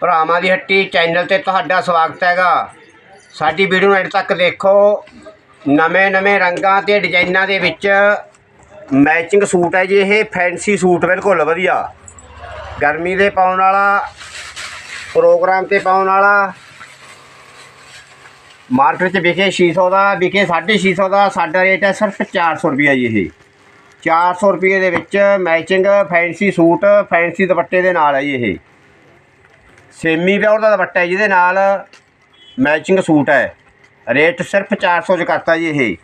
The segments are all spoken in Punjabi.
ਭਰਾਵਾਂ ਦੀ ਹੱਟੀ ਚੈਨਲ ਤੇ ਤੁਹਾਡਾ ਸਵਾਗਤ ਹੈਗਾ। ਸਾਡੀ ਵੀਡੀਓ ਨੂੰ ਐਡ ਤੱਕ ਦੇਖੋ। ਨਵੇਂ ਨਵੇਂ ਰੰਗਾਂ ਤੇ ਡਿਜ਼ਾਈਨਾਂ ਦੇ ਵਿੱਚ ਮੈਚਿੰਗ ਸੂਟ ਹੈ ਜੀ ਇਹ। ਫੈਂਸੀ ਸੂਟ ਬਿਲਕੁਲ ਵਧੀਆ। ਗਰਮੀ ਦੇ ਪਾਉਣ ਵਾਲਾ ਪ੍ਰੋਗਰਾਮ ਤੇ ਪਾਉਣ ਵਾਲਾ। ਮਾਰਕੀਟ 'ਚ ਵਿਕੇ 600 ਦਾ, ਵਿਕੇ 650 ਦਾ। ਸਾਡਾ ਰੇਟ ਹੈ ਸਿਰਫ 400 ਰੁਪਏ ਜੀ ਇਹ। 400 ਰੁਪਏ ਦੇ ਵਿੱਚ ਮੈਚਿੰਗ ਫੈਂਸੀ ਸੂਟ ਫੈਂਸੀ ਦੁਪੱਟੇ ਦੇ ਨਾਲ ਹੈ ਜੀ ਇਹ। ਸੇਮੀ ਪਿਓਰ ਦਾ ਦੁਪੱਟਾ ਹੈ ਜਿਹਦੇ ਨਾਲ ਮੈਚਿੰਗ ਸੂਟ ਹੈ। ਰੇਟ ਸਿਰਫ 400 ਚ ਕਰਤਾ ਜੀ ਇਹ।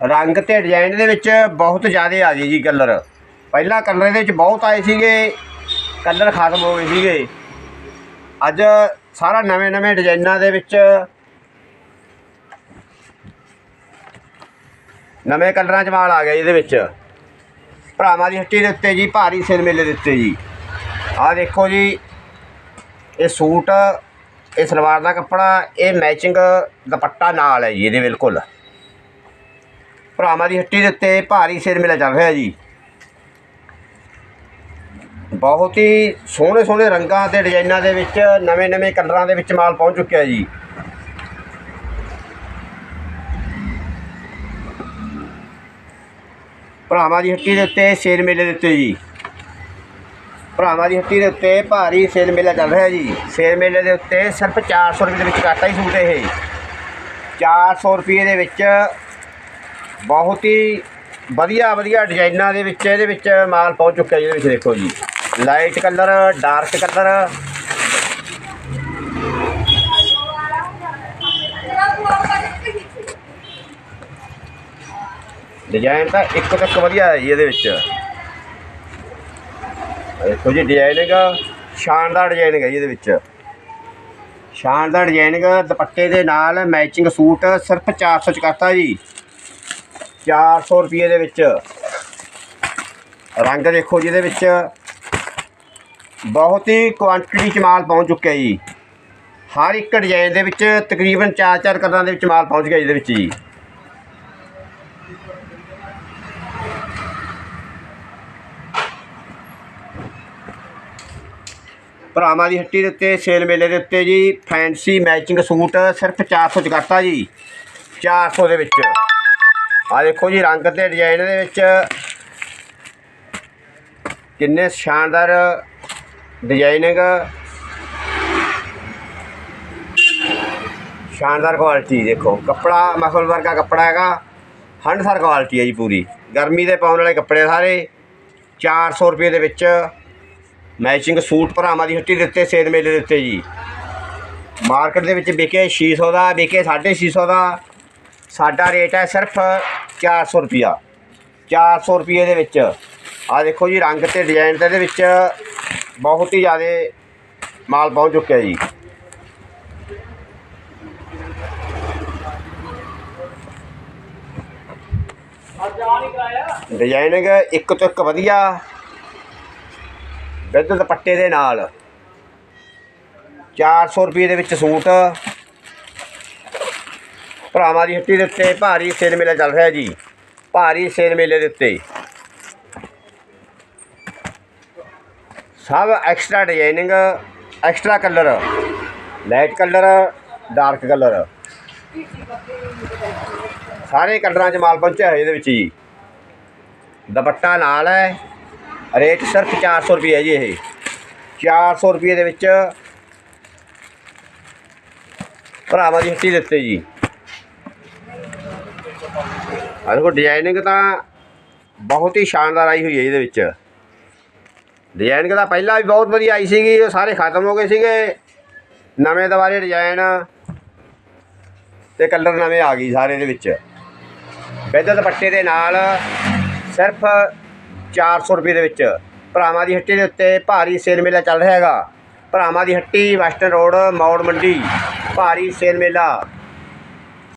ਰੰਗ ਤੇ ਡਿਜ਼ਾਈਨ ਦੇ ਵਿੱਚ ਬਹੁਤ ਜ਼ਿਆਦਾ ਆ ਗਏ ਜੀ ਕਲਰ ਪਹਿਲਾਂ ਕਲਰ ਇਹਦੇ ਵਿੱਚ ਬਹੁਤ ਆਏ ਸੀਗੇ ਕਲਰ ਖਤਮ ਹੋ ਗਏ ਸੀਗੇ। ਅੱਜ ਸਾਰਾ ਨਵੇਂ ਨਵੇਂ ਡਿਜ਼ਾਈਨਾਂ ਦੇ ਵਿੱਚ ਨਵੇਂ ਕਲਰਾਂ 'ਚ ਮਾਲ ਆ ਗਿਆ ਜੀ ਇਹਦੇ ਵਿੱਚ। ਭਰਾਵਾਂ ਦੀ ਹੱਟੀ ਦੇ ਉੱਤੇ ਜੀ, ਭਾਰੀ ਸਿਰ ਮੇਲੇ ਦੇ ਉੱਤੇ ਜੀ। ਆਹ ਦੇਖੋ ਜੀ ਇਹ ਸੂਟ, ਇਹ ਸਲਵਾਰ ਦਾ ਕੱਪੜਾ, ਇਹ ਮੈਚਿੰਗ ਦੁਪੱਟਾ ਨਾਲ ਹੈ ਜੀ, ਇਹਦੇ ਬਿਲਕੁਲ। ਭਰਾਵਾਂ ਦੀ ਹੱਟੀ ਦੇ ਉੱਤੇ ਭਾਰੀ ਸੇਲ ਮੇਲਾ ਚੱਲ ਰਿਹਾ ਜੀ। ਬਹੁਤ ਹੀ ਸੋਹਣੇ ਸੋਹਣੇ ਰੰਗਾਂ ਤੇ ਡਿਜ਼ਾਈਨਾਂ ਦੇ ਵਿੱਚ, ਨਵੇਂ ਨਵੇਂ ਕਲਰਾਂ ਦੇ ਵਿੱਚ ਮਾਲ ਪਹੁੰਚ ਚੁੱਕਿਆ ਜੀ। ਭਰਾਵਾਂ ਦੀ ਹੱਟੀ ਦੇ ਉੱਤੇ, ਸ਼ੇਰ ਮੇਲੇ ਦੇ ਉੱਤੇ ਜੀ। ਭਰਾਵਾਂ ਦੀ ਹੱਟੀ ਦੇ ਉੱਤੇ ਭਾਰੀ ਸੇਲ ਮੇਲਾ ਚੱਲ ਰਿਹਾ ਜੀ। ਸੇਲ ਮੇਲੇ ਦੇ ਉੱਤੇ ਸਿਰਫ 400 ਰੁਪਏ ਦੇ ਵਿੱਚ ਕਾਟਾ ਹੀ ਸੂਟ ਇਹ। 400 ਰੁਪਏ ਦੇ ਵਿੱਚ ਬਹੁਤ ਹੀ ਵਧੀਆ ਵਧੀਆ ਡਿਜ਼ਾਈਨਾਂ ਦੇ ਵਿੱਚ, ਇਹਦੇ ਵਿੱਚ ਮਾਲ ਪਹੁੰਚ ਚੁੱਕਿਆ ਜੀ, ਇਹਦੇ ਵਿੱਚ ਦੇਖੋ ਜੀ। Light colour, dark colour. Design ਤਾਂ ਇੱਕ ਤੱਕ ਵਧੀਆ ਹੈ ਜੀ ਇਹਦੇ ਵਿੱਚ। ਦੇਖੋ ਜੀ ਡਿਜ਼ਾਈਨਿੰਗ ਸ਼ਾਨਦਾਰ ਡਿਜ਼ਾਈਨਿੰਗ ਹੈ ਜੀ ਇਹਦੇ ਵਿੱਚ। ਸ਼ਾਨਦਾਰ ਡਿਜ਼ਾਈਨਿੰਗ ਦੁਪੱਟੇ ਦੇ ਨਾਲ ਮੈਚਿੰਗ ਸੂਟ ਸਿਰਫ 400 ਚ ਕਰਤਾ ਜੀ। 400 ਰੁਪਏ ਦੇ ਵਿੱਚ। ਰੰਗ ਦੇਖੋ ਜੀ ਇਹਦੇ ਵਿੱਚ। ਬਹੁਤ ਹੀ ਕੁਆਂਟੀਟੀ ਚ ਮਾਲ ਪਹੁੰਚ ਚੁੱਕਿਆ ਜੀ। ਹਰ ਇੱਕ ਡਿਜ਼ਾਈਨ ਦੇ ਵਿੱਚ ਤਕਰੀਬਨ 4-4 ਕਲਰਾਂ ਦੇ ਵਿੱਚ ਮਾਲ ਪਹੁੰਚ ਗਿਆ ਜੀ ਇਹਦੇ ਵਿੱਚ ਜੀ। ਭਰਾਵਾਂ ਦੀ ਹੱਟੀ ਦੇ ਉੱਤੇ, ਸੇਲ ਮੇਲੇ ਦੇ ਉੱਤੇ ਜੀ, ਫੈਂਸੀ ਮੈਚਿੰਗ ਸੂਟ ਸਿਰਫ 400 ਚ ਕਰਤਾ ਜੀ 400 ਦੇ ਵਿੱਚ। ਆ ਦੇਖੋ ਜੀ ਰੰਗ ਤੇ ਡਿਜ਼ਾਈਨ ਦੇ ਵਿੱਚ। ਕਿੰਨੇ ਸ਼ਾਨਦਾਰ ਡਿਜ਼ਾਈਨਿੰਗ ਸ਼ਾਨਦਾਰ ਕੁਆਲਿਟੀ ਦੇਖੋ। ਕੱਪੜਾ ਮਖਲ ਵਰਗਾ ਕੱਪੜਾ ਹੈਗਾ। ਹੰਡਸਰ ਕੁਆਲਿਟੀ ਹੈ ਜੀ ਪੂਰੀ। ਗਰਮੀ ਦੇ ਪਾਉਣ ਵਾਲੇ ਕੱਪੜੇ ਸਾਰੇ। 400 ਰੁਪਏ ਦੇ ਵਿੱਚ ਮੈਚਿੰਗ ਸੂਟ ਭਰਾਵਾਂ ਦੀ ਹੱਟੀ ਦੇ ਉੱਤੇ ਸੇਲ ਮੇਲੇ ਦੇ ਉੱਤੇ ਜੀ। ਮਾਰਕੀਟ ਦੇ ਵਿੱਚ ਵਿਕੇ 600 ਦਾ ਵਿਕੇ 650 ਦਾ। ਸਾਡਾ ਰੇਟ ਹੈ ਸਿਰਫ 400 ਰੁਪਿਆ 400 ਰੁਪਏ ਦੇ ਵਿੱਚ। ਆ ਦੇਖੋ ਜੀ ਰੰਗ ਤੇ ਡਿਜ਼ਾਈਨ ਤੇ ਇਹਦੇ ਵਿੱਚ ਬਹੁਤ ਹੀ ਜ਼ਿਆਦਾ ਮਾਲ ਪਹੁੰਚ ਚੁੱਕਿਆ ਜੀ। ਡਿਜ਼ਾਈਨਿੰਗ ਇੱਕ ਤੋਂ ਇੱਕ ਵਧੀਆ। ਵਿਦ ਦੁਪੱਟੇ ਦੇ ਨਾਲ। 400 ਰੁਪਏ ਦੇ ਵਿੱਚ ਸੂਟ। ਭਰਾਵਾਂ ਦੀ ਹੱਟੀ ਦੇ ਉੱਤੇ ਭਾਰੀ ਸੇਲ ਮੇਲਾ ਚੱਲ ਰਿਹਾ ਜੀ। ਭਾਰੀ ਸੇਲ ਮੇਲੇ ਦੇ ਉੱਤੇ। ਸਭ extra designing extra colour light colour dark colour ਸਾਰੇ ਕਲਰਾਂ 'ਚ ਮਾਲ ਪਹੁੰਚਿਆ ਹੋਇਆ ਇਹਦੇ ਵਿੱਚ ਜੀ। ਦੁਪੱਟਾ ਨਾਲ ਹੈ। ਰੇਟ ਸਿਰਫ 400 ਰੁਪਏ ਹੈ ਜੀ ਇਹ। 400 ਰੁਪਏ ਦੇ ਵਿੱਚ ਭਰਾਵਾਂ ਦੀ ਹੱਟੀ ਦਿੱਤੇ ਜੀ। ਆਹ ਦੇਖੋ ਡਿਜ਼ਾਈਨਿੰਗ ਤਾਂ ਬਹੁਤ ਹੀ ਸ਼ਾਨਦਾਰ ਆਈ ਹੋਈ ਹੈ ਇਹਦੇ ਵਿੱਚ। ਡਿਜ਼ਾਈਨਿੰਗ ਤਾਂ ਪਹਿਲਾਂ ਵੀ ਬਹੁਤ ਵਧੀਆ ਆਈ ਸੀਗੀ, ਉਹ ਸਾਰੇ ਖਤਮ ਹੋ ਗਏ ਸੀਗੇ। ਨਵੇਂ ਦੁਬਾਰੇ ਡਿਜ਼ਾਈਨ ਤੇ ਕਲਰ ਨਵੇਂ ਆ ਗਈ ਸਾਰੇ ਦੇ ਵਿੱਚ। ਵਿਦ ਦੁਪੱਟੇ ਦੇ ਨਾਲ ਸਿਰਫ 400 ਰੁਪਏ ਦੇ ਵਿੱਚ। ਭਰਾਵਾਂ ਦੀ ਹੱਟੀ ਦੇ ਉੱਤੇ ਭਾਰੀ ਸੇਲ ਮੇਲਾ ਚੱਲ ਰਿਹਾ ਹੈਗਾ। ਭਰਾਵਾਂ ਦੀ ਹੱਟੀ ਵੈਸਟਰਨ ਰੋਡ, ਮੌੜ ਮੰਡੀ, ਭਾਰੀ ਸੇਲ ਮੇਲਾ।